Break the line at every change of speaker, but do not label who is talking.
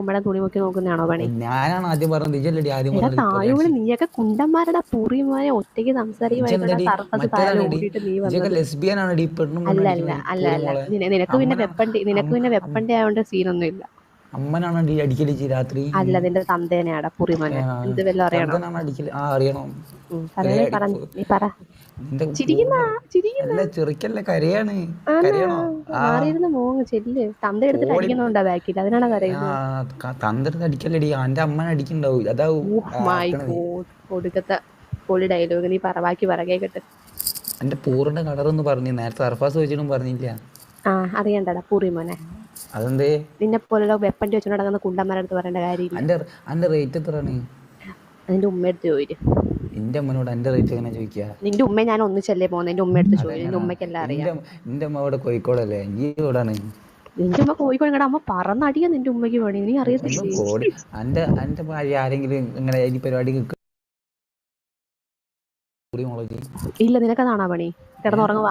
ഉമ്മയുടെ തുണി മുക്കി നോക്കുന്നതാണോ പണി?
ഞാനാണ് ആദ്യം പറഞ്ഞത്. ഇജല്ലടി ആദ്യം
താഴെ നീയൊക്കെ കുണ്ടന്മാരുടെ. പുറിമാരെ ഒറ്റയ്ക്ക്
പെണ്ണും
അല്ല അല്ല അല്ല അല്ല. നിനക്ക് പിന്നെ വെപ്പണ്ടി നിനക്ക് പിന്നെ വെപ്പണ്ടി ആയതുകൊണ്ട് സീനൊന്നും ഇല്ല
അമ്മനാണ് അടി അടിക്കലിച്ച് രാത്രി.
അല്ല നിന്റെ തന്തേനെയാടാ പുറിമോനെ.
ആ,
അറിയണോ?
അടിക്കൽ. അറിയണം?
പറ നീ പറ.
അല്ല ചെറുക്കല്ല കരയാണ്. കരയണോ? ആ.
മാറിയിരുന്ന് മോങ്ങ് ചെല്ല്. തന്ത എടുത്തിട്ട് ബാക്കിൽ. അതിനാണ് കരയുന്നത്
തന്ത്രത്ത് അടിക്കല്ലടി. എന്റെ അമ്മനെ അടിക്കണ്ടാവും. അതാവും.
മൈ ഗോഡ് ഒടുക്കത്തെ പൊളി ഡയലോഗ് നീ പറ. ബാക്കി പറ കേക്കട്ടെ.
എന്റെ പൂറിന്റെ കളറൊന്ന് പറഞ്ഞു നേരത്തെ സർഫാസ് വെച്ചിട്ടും പറഞ്ഞില്ല.
ആ അറിയണ്ടടാ പുറിമോനെ.
അതെന്തേ?
നിന്നെ പോലുള്ള വെപ്പണ്ടി വെച്ചോണ്ട് നടക്കുന്ന കുണ്ടന്മാരുടെ അടുത്ത് പറയേണ്ട കാര്യമില്ല.
അന്റെ അന്റെ റേറ്റ് എത്രയാണ്?
അതിന്റെ ഉമ്മ എടുത്ത് ചോദിച്ചു
എന്റെ അമ്മനോട് എന്റെ റേറ്റ് എങ്ങനെ ചോദിക്കുക
നിന്റെ ഉമ്മ ഞാൻ ഒന്നിച്ചല്ലേ പോകുന്നത് എന്റെ ഉമ്മ എടുത്ത് ചോദിച്ചു നിന്റെ ഉമ്മയ്ക്കെല്ലാം അറിയാം.
നിന്റെ അമ്മ അവിടെ കോഴിക്കോടല്ലേ? നീ ഇവിടാണ്
നിന്റെ ഉമ്മ കോഴിക്കോട് കണ്ട അമ്മ പറന്നടിയാ നിന്റെ ഉമ്മയ്ക്ക് വേണേ. നീ അറിയത്തില്ല.
അന്റെ കോടി എന്റെ ഭാര്യ ആരെങ്കിലും ഇങ്ങനെ ഈ പരിപാടി
ഇല്ല നിനക്കതാണാ പണി? കിടന്നുറങ്ങുക